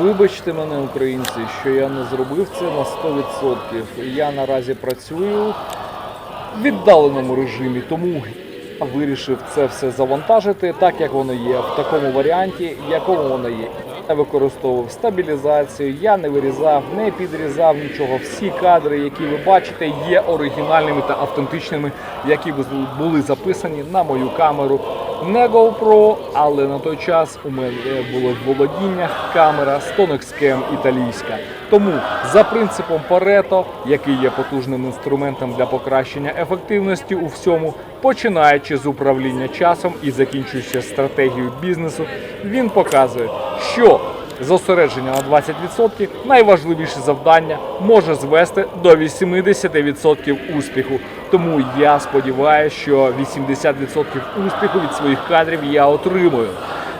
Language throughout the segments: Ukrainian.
Вибачте мене, українці, що я не зробив це на 100%. Я наразі працюю в віддаленому режимі, тому вирішив це все завантажити так, як воно є, в такому варіанті, якому воно є. Я використовував стабілізацію, я не вирізав, не підрізав нічого. Всі кадри, які ви бачите, є оригінальними та автентичними, які були записані на мою камеру. Не GoPro, але на той час у мене було в володіннях камера Stonex Cam італійська. Тому за принципом Парето, який є потужним інструментом для покращення ефективності у всьому, починаючи з управління часом і закінчуючи стратегією бізнесу, він показує, що зосередження на 20% найважливіше завдання може звести до 80% успіху. Тому я сподіваюся, що 80% успіху від своїх кадрів я отримую.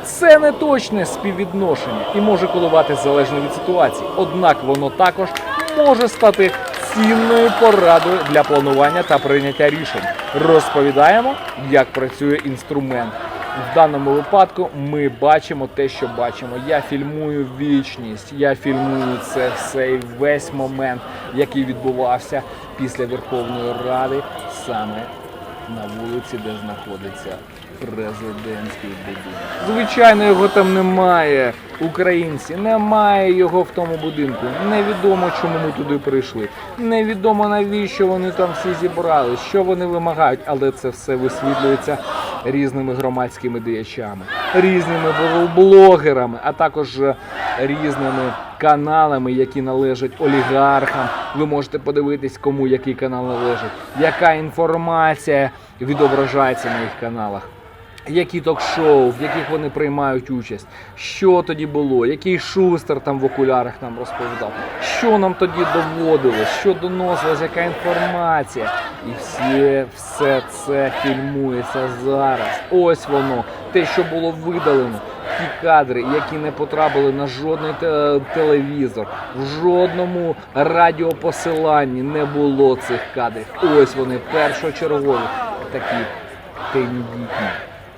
Це не точне співвідношення і може коливати залежно від ситуації. Однак воно також може стати цінною порадою для планування та прийняття рішень. Розповідаємо, як працює інструмент. В даному випадку ми бачимо те, що бачимо. Я фільмую вічність, я фільмую це все і весь момент, який відбувався після Верховної Ради саме на вулиці, де знаходиться президентський будинок. Звичайно, його там немає. Українці, немає його в тому будинку. Невідомо, чому ми туди прийшли. Невідомо навіщо вони там всі зібрали, що вони вимагають, але це все висвітлюється різними громадськими діячами, різними блогерами, а також е, різними каналами, які належать олігархам. Ви можете подивитись, кому який канал належить, яка інформація відображається на їх каналах. Які ток-шоу, в яких вони приймають участь, що тоді було, який шустер там в окулярах нам розповідав, що нам тоді доводилось, що доносилась, яка інформація. І всі, все це фільмується зараз. Ось воно, те, що було видалено, ті кадри, які не потрапили на жодний те- телевізор, в жодному радіопосиланні не було цих кадрів. Ось вони першочергові, такі тендітні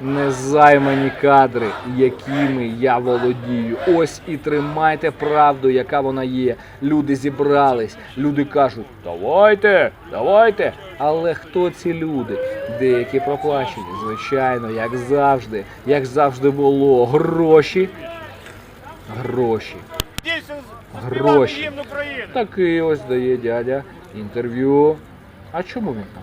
незаймані кадри, якими я володію. Ось і тримайте правду, яка вона є. Люди зібрались, люди кажуть, давайте, давайте. Але хто ці люди? Деякі проплачені, звичайно, як завжди, як завжди було. Гроші. Гроші. Гроші. Такий ось дає дядя інтерв'ю. А чому він там?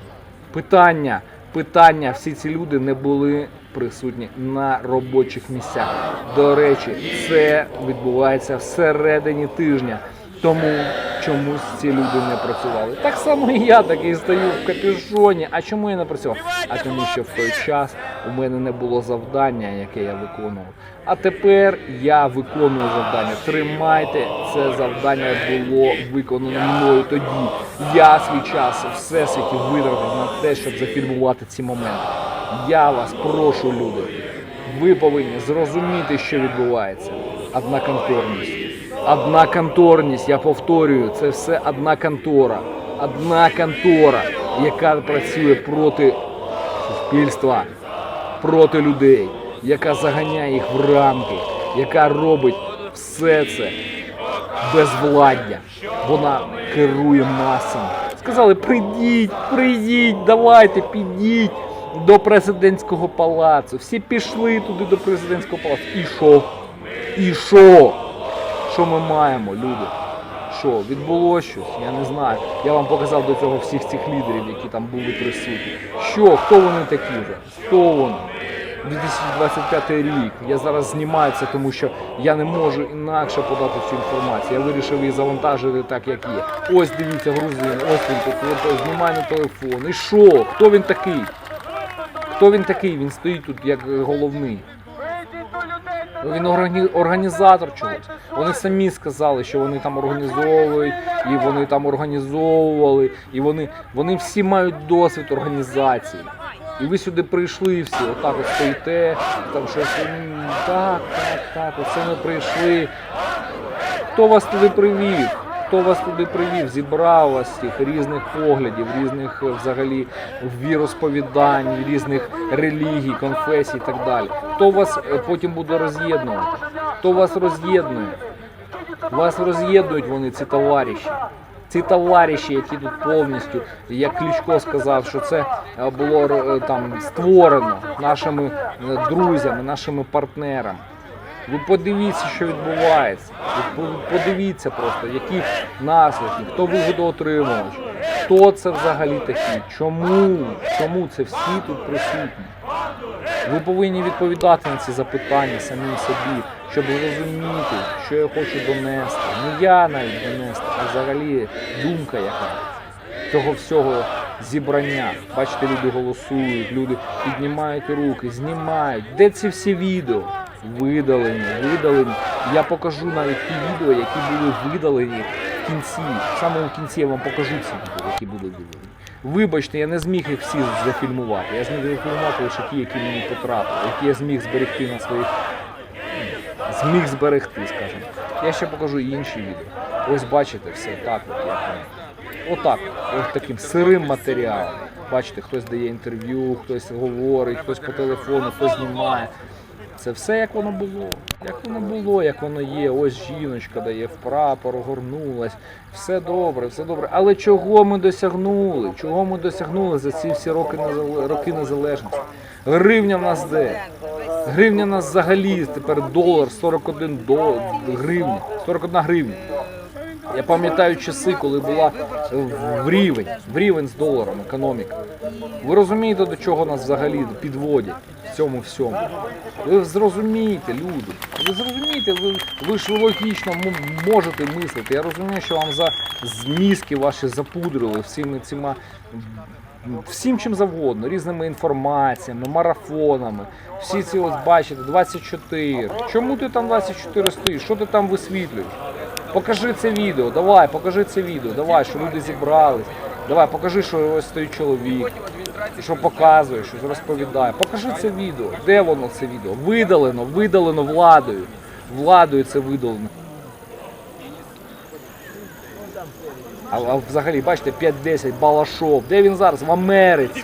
Питання. Питання. Всі ці люди не були присутні на робочих місцях. До речі, це відбувається всередині тижня. Тому чомусь ці люди не працювали. Так само і я такий стою в капюшоні. А чому я не працював? А тому, що в той час у мене не було завдання, яке я виконував. А тепер я виконую завдання. Тримайте це завдання було виконано мною тоді. Я свій час всесвіті витратив на те, щоб зафільмувати ці моменти. Я вас прошу, люди. Ви повинні зрозуміти, що відбувається. Одна конторність. Одна конторність, я повторюю, це все одна контора. Одна контора, яка працює проти суспільства, проти людей, яка заганяє їх в рамки, яка робить все це безвладдя. Вона керує масами. Сказали, прийдіть, прийдіть, давайте, підіть до президентського палацу. Всі пішли туди до президентського палацу. І що? І що? Що ми маємо, люди? Що, відбулося щось? Я не знаю. Я вам показав до цього всіх цих лідерів, які там були присутні. Що, хто вони такі вже? Хто вони? 2025 рік. Я зараз знімаю це, тому що я не можу інакше подати цю інформацію. Я вирішив її завантажити так, як є. Ось дивіться, грузин, ось він тут, от, знімає на телефон. І що? Хто він такий? Хто він такий? Він стоїть тут як головний. Людей. Він органі... організатор чогось. Вони самі сказали, що вони там організовують, і вони там організовували, і вони, вони всі мають досвід організації. І ви сюди прийшли всі, отак от стоїте, там щось так, так, так, оце ми прийшли. Хто вас туди привів? Хто вас туди привів? Зібрав вас всіх різних поглядів, різних е, взагалі віросповідань, різних релігій, конфесій і так далі. Хто вас е, потім буде роз'єднувати? Хто вас роз'єднує? Вас роз'єднують вони, ці товариші. Ці товариші, які тут повністю, як Кличко сказав, що це е, було там створено нашими друзями, нашими партнерами. Ви подивіться, що відбувається. Ви подивіться просто, які наслідки, хто вигодоотримувач, хто це взагалі такі, чому, чому це всі тут присутні. Ви повинні відповідати на ці запитання самим собі, щоб зрозуміти, що я хочу донести. Не я навіть донести, а взагалі думка яка цього всього зібрання. Бачите, люди голосують, люди піднімають руки, знімають. Де ці всі відео? Видалені, видалені. Я покажу навіть ті відео, які були видалені в кінці. В самому кінці я вам покажу ці відео, які були видалені. Вибачте, я не зміг їх всі зафільмувати. Я зміг зафільмувати лише ті, які мені потрапили, які я зміг зберегти на своїх. Зміг зберегти, скажімо. Я ще покажу інші відео. Ось бачите, все так, от як. Отак, ось таким сирим матеріалом. Бачите, хтось дає інтерв'ю, хтось говорить, хтось по телефону, хтось знімає. Це все як воно було. Як воно було, як воно є. Ось жіночка дає в прапор, огорнулась. Все добре, все добре. Але чого ми досягнули? Чого ми досягнули за ці всі роки роки незалежності? Гривня в нас де? Гривня в нас взагалі тепер долар 41 до гривня. 41 гривня. Я пам'ятаю часи, коли була в рівень, в рівень з доларом економіка. Ви розумієте, до чого нас взагалі підводять цьому всьому? Ви зрозумієте, люди. Ви зрозумієте, ви, ви ж логічно можете мислити. Я розумію, що вам за змізки ваші запудрили всіми цими всім чим завгодно, різними інформаціями, марафонами. Всі ці ось бачите, 24. Чому ти там 24 стоїш? Що ти там висвітлюєш? Покажи це відео, давай, покажи це відео, давай, що люди зібрались. Давай, покажи, що ось стоїть чоловік, що показує, що розповідає. Покажи це відео. Де воно це відео? Видалено, видалено владою. Владою це видалено. А, а взагалі, бачите, 5-10 Балашов. Де він зараз? В Америці.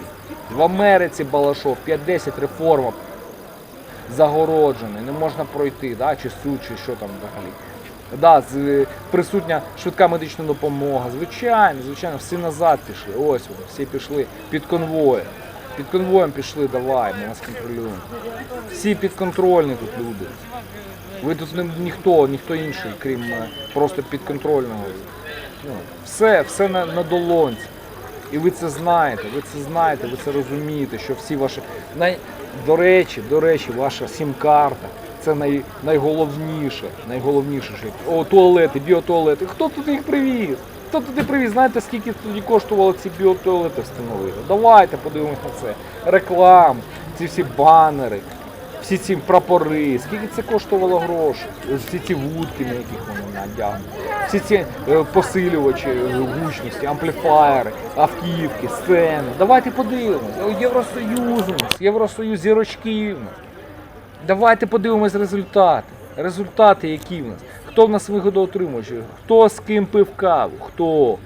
В Америці Балашов, 5-10 реформа загороджений, не можна пройти, да, чи суд, чи що там взагалі. Да, е, присутня швидка медична допомога. Звичайно, звичайно, всі назад пішли. Ось вони, всі пішли під конвоєм. Під конвоєм пішли, давай, ми вас контролюємо. Всі підконтрольні тут люди. Ви тут не, ніхто, ніхто інший, крім е, просто підконтрольного. Ну, все, все на, на долонці. І ви це знаєте, ви це знаєте, ви це розумієте, що всі ваші. До речі, до речі, ваша сім-карта це най... найголовніше. Найголовніше, що о, туалети, біотуалети. Хто туди їх привіз? Хто туди привіз? Знаєте, скільки тоді коштувало ці біотуалети встановити? Давайте подивимось на це. Реклам, ці всі банери, всі ці прапори, скільки це коштувало грошей? Всі ці вудки, на яких вони надягнуті, всі ці е, посилювачі е, гучності, ампліфаєри, автівки, сцени. Давайте подивимось. Євросоюз Євросоюз зірочки в нас. Давайте подивимось результати. Результати, які в нас. Хто в нас вигодоотримувач? Хто з ким пив каву? Хто?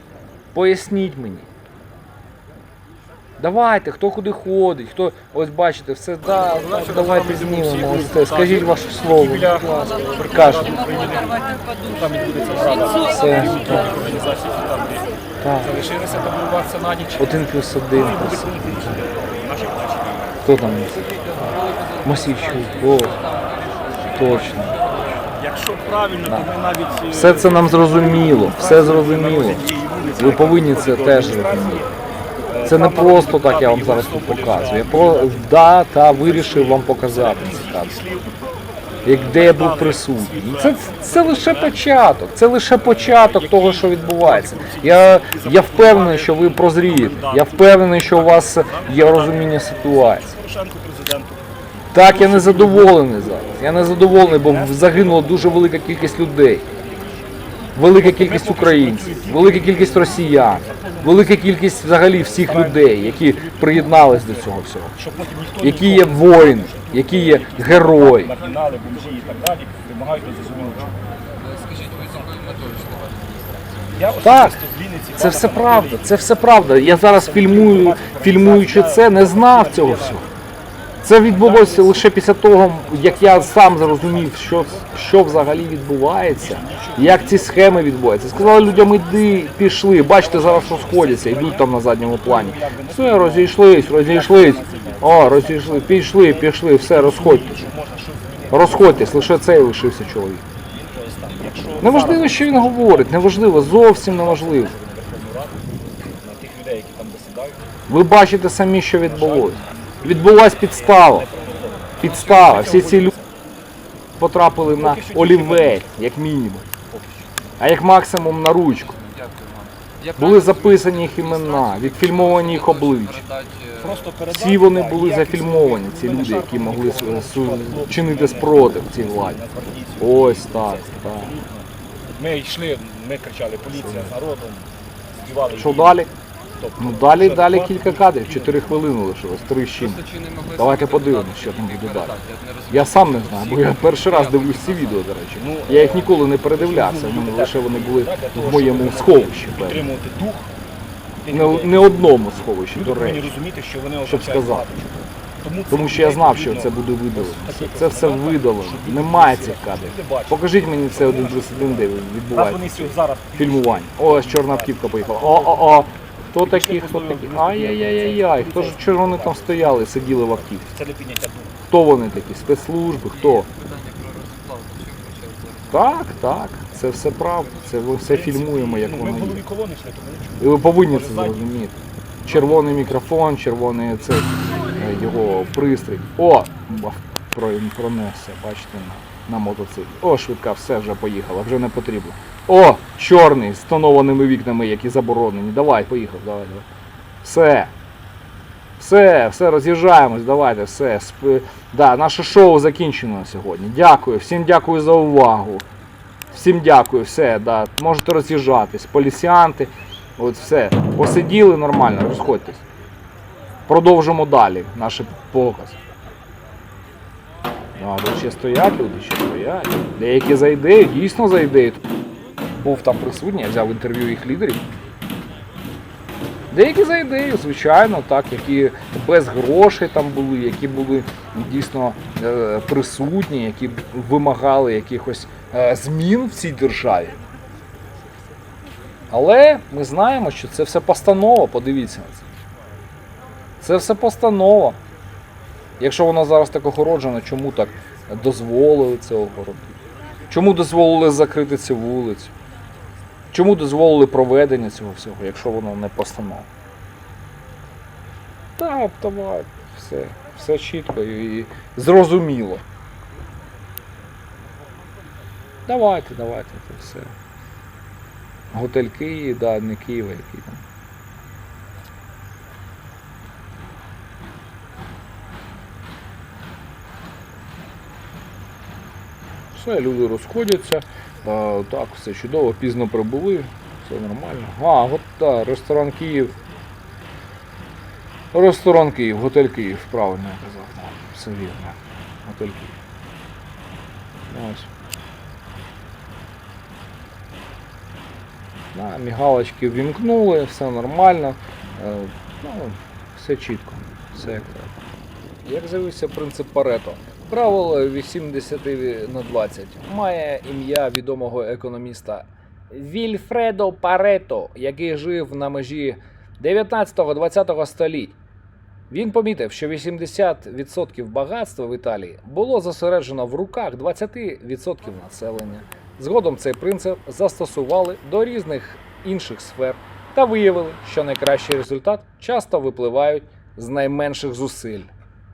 Поясніть мені. Давайте, хто куди ходить, хто ось бачите, все да, давайте знімемо ось це. Скажіть ваше слово. будь Там відбудеться нарада Все. організації, там Так. залишилися на ніч. Один плюс один. Хто там? Мосійчук. О, точно. Якщо правильно, то ми навіть е, Все це нам зрозуміло, все зрозуміло. Ви повинні це теж розуміти. Це не просто так я вам зараз тут показую. Я про да та вирішив вам показати це кадр. Як де я був присутній. Це, це лише початок. Це лише початок того, що відбувається. Я, я впевнений, що ви прозрієте. Я впевнений, що у вас є розуміння ситуації. Так, я не задоволений зараз. Я не задоволений, бо загинула дуже велика кількість людей. Велика кількість українців, велика кількість росіян, велика кількість взагалі всіх людей, які приєднались до цього всього. Які є воїни, які є маргінали, бомжі і так Це все правда, це все правда. Я зараз фільмую, фільмуючи це, не знав цього всього. Це відбулося лише після того, як я сам зрозумів, що, що взагалі відбувається, як ці схеми відбуваються. Сказали людям, іди, пішли, бачите, зараз розходяться, йдуть там на задньому плані. Все, розійшлись, розійшлись. О, розійшли, пішли, пішли, все, розходьтесь. Розходьтесь, лише цей лишився чоловік. Неважливо, що він говорить, неважливо, зовсім неважливо. Ви бачите самі, що відбулося. Відбулась підстава. Підстава. Всі ці люди потрапили на олівець, як мінімум. А як максимум на ручку. Були записані їх імена, відфільмовані їх обличчя. Всі вони були зафільмовані, ці люди, які могли чинити спротив цій владі. Ось так, так. Ми йшли, ми кричали поліція з народом. Що далі? Ну далі, далі кілька кадрів, 4 хвилини лишилось, 3 з чим. Давайте подивимось, що там буде далі. Я сам не знаю, бо я перший раз дивлюсь ці відео, до речі. Я їх ніколи не передивлявся, в мене лише вони були в моєму сховищі, певно. Підтримувати дух. Не, не одному сховищі, до речі. розуміти, що вони Щоб сказати. Тому, що я знав, що це буде видалено. Це, все видалено. Немає цих кадрів. Покажіть мені це один плюс один, де відбувається фільмування. Ось чорна автівка поїхала. О-о-о. Хто такі, хто такі? Ай-яй-яй-яй. Хто ж чого вони там стояли, сиділи в автівці? це. Хто вони такі? Спецслужби? Хто? Так, так. Це все правда. Це ми все фільмуємо, як Ну, воно є. І ви повинні це зрозуміти. Червоний мікрофон, червоний цей е, його пристрій. О! Пронесся, бачите, на, мотоциклі. О, швидка, все вже поїхала, вже не потрібно. О, чорний з тонованими вікнами, які заборонені. Давай, поїхав, давай, давай. Все. Все, все, роз'їжджаємось, давайте, все. Сп... Да, наше шоу закінчено сьогодні. Дякую, всім дякую за увагу. Всім дякую, все, да. Можете роз'їжджатись. Поліціянти. От все. Посиділи нормально, розходьтесь. Продовжимо далі наш показ. А, тут ще стоять люди, ще стоять. Деякі за ідею, дійсно за ідею. Був там присутній, я взяв інтерв'ю їх лідерів. Деякі за ідею, звичайно, так, які без грошей там були, які були дійсно е, присутні, які вимагали якихось е, змін в цій державі. Але ми знаємо, що це все постанова, подивіться на це. Це все постанова. Якщо вона зараз так огороджена, чому так дозволили це огородити? Чому дозволили закрити цю вулицю? Чому дозволили проведення цього всього, якщо воно не постанова? Так, давай, все, все чітко і зрозуміло. Давайте, давайте, це все. Готель Київ, да, не Києва, який там. Все, люди розходяться. Так, все чудово, пізно прибули, все нормально. А, от так, ресторан Київ. Ресторан Київ, готель Київ, правильно я казав. Все вірно. Готель Київ. Ось. Да, мігалочки ввімкнули, все нормально. Е, ну, все чітко, все як треба. Як з'явився принцип Парето? Правило 80 на 20 має ім'я відомого економіста Вільфредо Парето, який жив на межі 19-20 століть. Він помітив, що 80% багатства в Італії було зосереджено в руках 20% населення. Згодом цей принцип застосували до різних інших сфер та виявили, що найкращий результат часто випливають з найменших зусиль.